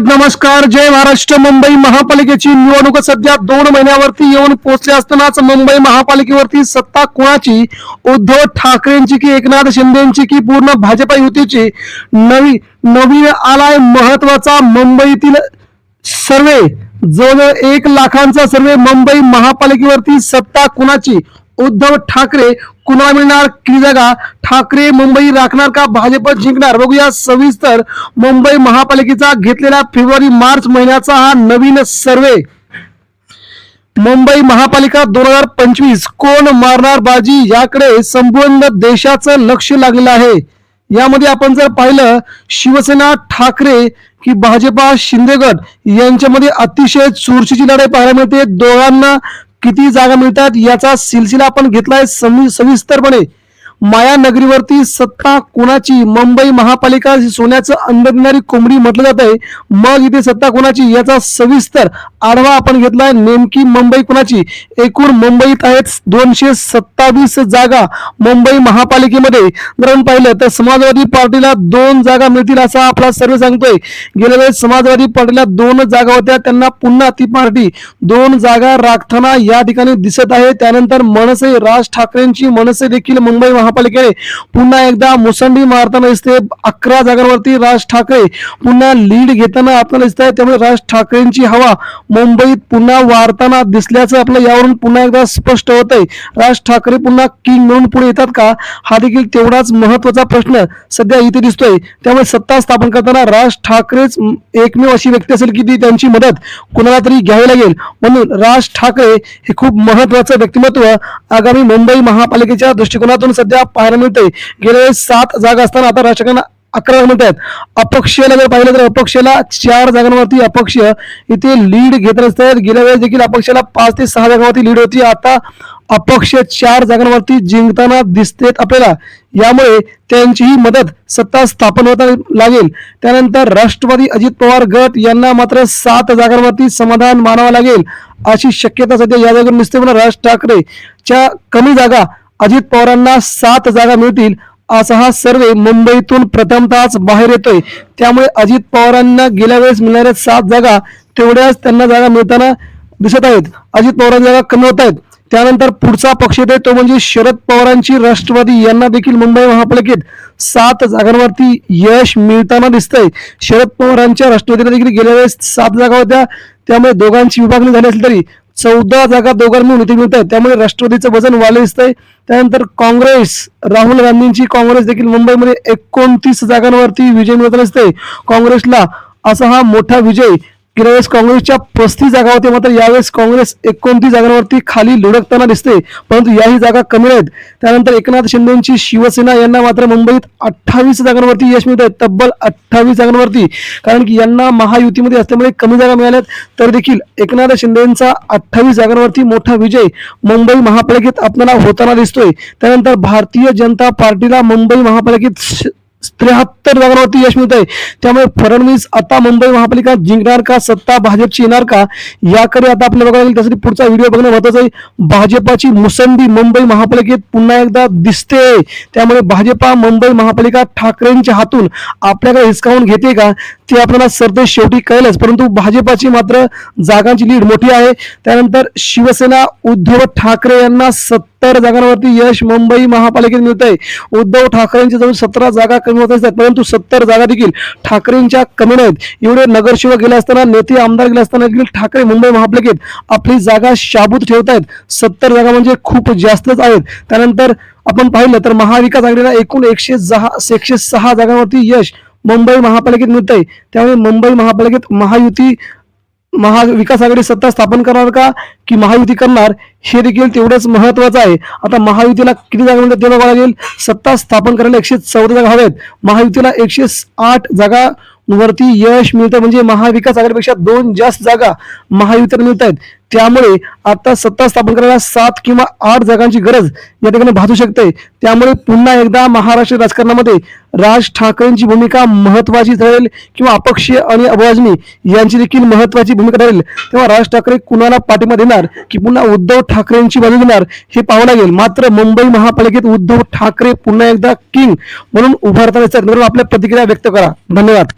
नमस्कार. जय महाराष्ट्र मुंबई महापालिकेची निवडणूक सध्या दोन महिन्यावरती येऊन पोहोचले असतानाच मुंबई महापालिकेवरती सत्ता कोणाची? उद्धव ठाकरेंची की एकनाथ शिंदेची की पूर्ण भाजपा युतीची? नवी नवीन आलाय महत्त्वाचा मुंबईतील सर्वे. जवळ एक लाखांचा सर्वे मुंबई महापालिकेवरती सत्ता कुणाची? उद्धव ठाकरे कुणा मिळणार? किती जागा? ठाकरे मुंबई राखणार का? भाजप जिंकणार? बघूया सविस्तर मुंबई महापालिकेचा घेतलेला फेब्रुवारी मार्च महिन्याचा हा नवीन सर्वे. मुंबई महापालिका दोन हजार पंचवीस कोण मारणार बाजी? याकडे संपूर्ण देशाचं लक्ष लागलेलं आहे. यामध्ये आपण जर पाहिलं शिवसेना ठाकरे की भाजपा शिंदेगड यांच्यामध्ये अतिशय चुरशीची लढाई पाहायला मिळते. दोघांना किती जागा मिळतात याचा सिलसिला आपण घेतलाय समी- सविस्तरपणे. माया नगरीवरती सत्ता कोणाची? मुंबई महापालिका सोन्याचं अंड देणारी कोंबडी म्हटलं जात आहे. मग इथे सत्ता कोणाची? याचा सविस्तर आढावा आपण घेतलाय. नेमकी मुंबई कोणाची? एकूण मुंबईत आहेत दोनशे सत्तावीस जागा मुंबई महापालिकेमध्ये. जर आपण पाहिलं तर समाजवादी पार्टीला दोन जागा मिळतील असा आपला सर्वे सांगतोय. गेल्या वेळेस समाजवादी पार्टीला दोन जागा होत्या. त्यांना पुन्हा ती पार्टी दोन जागा राखताना या ठिकाणी दिसत आहे. त्यानंतर मनसे राज ठाकरेंची मनसे देखील मुंबई महापालिकेने पुन्हा एकदा मुसंडी मारताना दिसते. अकरा जागांवरती राज ठाकरे पुन्हा लीड घेताना आपल्याला दिसत आहे त्यामुळे राज ठाकरेंची हवा मुंबईत पुन्हा वाढताना दिसल्याचं आपलं यावरून पुन्हा एकदा स्पष्ट होत आहे राज ठाकरे पुन्हा किंग म्हणून पुढे येतात का? हा देखील तेवढाच महत्त्वाचा प्रश्न सध्या इथे दिसतोय. त्यामुळे सत्ता स्थापन करताना राज ठाकरेच एकमेव अशी व्यक्ती असेल की ती त्यांची मदत कोणाला तरी घ्यावी लागेल. म्हणून राज ठाकरे हे खूप महत्वाचं व्यक्तिमत्व आगामी मुंबई महापालिकेच्या दृष्टिकोनातून सध्या पाहायला मिळते गेल्या वेळेस सात जागा असताना आता राजकारण अकरा म्हणत आहेत अपक्षाला जर पाहिलं तर अपक्षाला चार जागांवरती अपक्ष इथे लीड घेत असतात गेल्या वेळेस देखील अपक्षाला पाच ते सहा जागांवरती लीड होती. आता अपक्ष चार जागांवरती जिंकताना दिसतेत आपल्याला. यामुळे त्यांचीही मदत सत्ता स्थापन होता लागेल. त्यानंतर राष्ट्रवादी अजित पवार गट यांना मात्र सात जागांवरती समाधान मानावं लागेल अशी शक्यता सध्या या जागेवर दिसते पण राज ठाकरेच्या कमी जागा अजित पवारांना सात जागा मिळतील असा हा सर्वे मुंबईतून प्रथमतःच बाहेर येतोय. त्यामुळे अजित पवारांना गेल्या वेळेस मिळणाऱ्या सात जागा तेवढ्याच त्यांना जागा मिळताना दिसत आहेत. अजित पवारांच्या जागा कमी होत आहेत. त्यानंतर पुढचा पक्ष येतोय तो म्हणजे शरद पवारांची राष्ट्रवादी यांना देखील मुंबई महापालिकेत सात जागांवरती यश मिळताना दिसतंय. शरद पवारांच्या राष्ट्रवादीला देखील गेल्या वेळेस सात जागा होत्या. त्यामुळे दोघांची विभागणी झाली असली तरी चौदा जागा दोघांना मिळून मिळत आहेत त्यामुळे राष्ट्रवादीचं वजन वाढलं दिसतंय. त्यानंतर काँग्रेस राहुल गांधींची काँग्रेस देखील मुंबईमध्ये एकोणतीस जागांवरती विजय मिळत दिसतंय. काँग्रेसला असा हा मोठा विजय गेल्या वेळेस काँग्रेसच्या पस्तीस जागा होत्या मात्र यावेळेस काँग्रेस एकोणतीस जागांवरती खाली लुढकताना दिसते. परंतु याही जागा कमी आहेत. त्यानंतर एकनाथ शिंदेची शिवसेना यांना मात्र मुंबईत अठ्ठावीस जागांवरती यश मिळत आहे तब्बल अठ्ठावीस जागांवरती. कारण की यांना महायुतीमध्ये असल्यामुळे कमी जागा मिळाल्यात. तर देखील एकनाथ शिंदेचा अठ्ठावीस जागांवरती मोठा विजय मुंबई महापालिकेत आपल्याला होताना दिसतोय. त्यानंतर भारतीय जनता पार्टीला मुंबई महापालिकेत त्र्याहत्तर जागांवरती यश मिळत आहे त्यामुळे फडणवीस आता मुंबई महापालिका जिंकणार का सत्ता भाजपची येणार का याकडे आता आपल्याला बघायला लागेल त्यासाठी पुढचा व्हिडिओ बघणं महत्वाचं आहे. भाजपाची मुसंडी मुंबई महापालिकेत पुन्हा एकदा दिसते. त्यामुळे भाजपा मुंबई महापालिका ठाकरेंच्या हातून आपल्याकडे हिसकावून घेते का ते आपल्याला सरते शेवटी कळेलच. परंतु भाजपाची मात्र जागांची लीड मोठी आहे. त्यानंतर शिवसेना उद्धव ठाकरे यांना सत्तर जागांवरती यश मुंबई महापालिकेत मिळत आहे उद्धव ठाकरेंच्या जवळ सतरा जागा कमी होत असतात परंतु सत्तर जागा देखील ठाकरेंच्या कमी नाहीत एवढे नगरसेवक गेले असताना नेते आमदार गेले असताना देखील ठाकरे मुंबई महापालिकेत आपली जागा शाबूत ठेवत आहेत. सत्तर जागा म्हणजे खूप जास्तच आहेत. त्यानंतर आपण पाहिलं तर महाविकास आघाडीला एकूण एकशे सहा एकशे सहा जागांवरती यश मुंबई महापालिकेत मिळत आहे त्यामुळे मुंबई महापालिकेत महायुती महाविकास आघाडी सत्ता स्थापन करणार का? की महायुती करणार? हे देखील तेवढंच महत्वाचं आहे. आता महायुतीला किती जागा मिळतात ते बघावं लागेल. सत्ता स्थापन करायला एकशे चौदा जागा हव्यात महायुतीला एकशे आठ जागा वरती यश मिळतं म्हणजे महाविकास आघाडीपेक्षा दोन जास्त जागा महायुतीला मिळत आहेत त्यामुळे आता सत्ता स्थापन करायला सात किंवा आठ जागांची गरज या ठिकाणी भासू शकते. त्यामुळे पुन्हा एकदा महाराष्ट्र राजकारणामध्ये राज ठाकरेंची भूमिका महत्वाची ठरेल किंवा अपक्षीय आणि अभवाजनी यांची देखील महत्वाची भूमिका ठरेल. तेव्हा राज ठाकरे कुणाला पाठिंबा देणार? की पुन्हा उद्धव ठाकरेंची बाजू देणार? हे पाहावं लागेल. मात्र मुंबई महापालिकेत उद्धव ठाकरे पुन्हा एकदा किंग म्हणून उभारताना म्हणून आपल्या प्रतिक्रिया व्यक्त करा. धन्यवाद.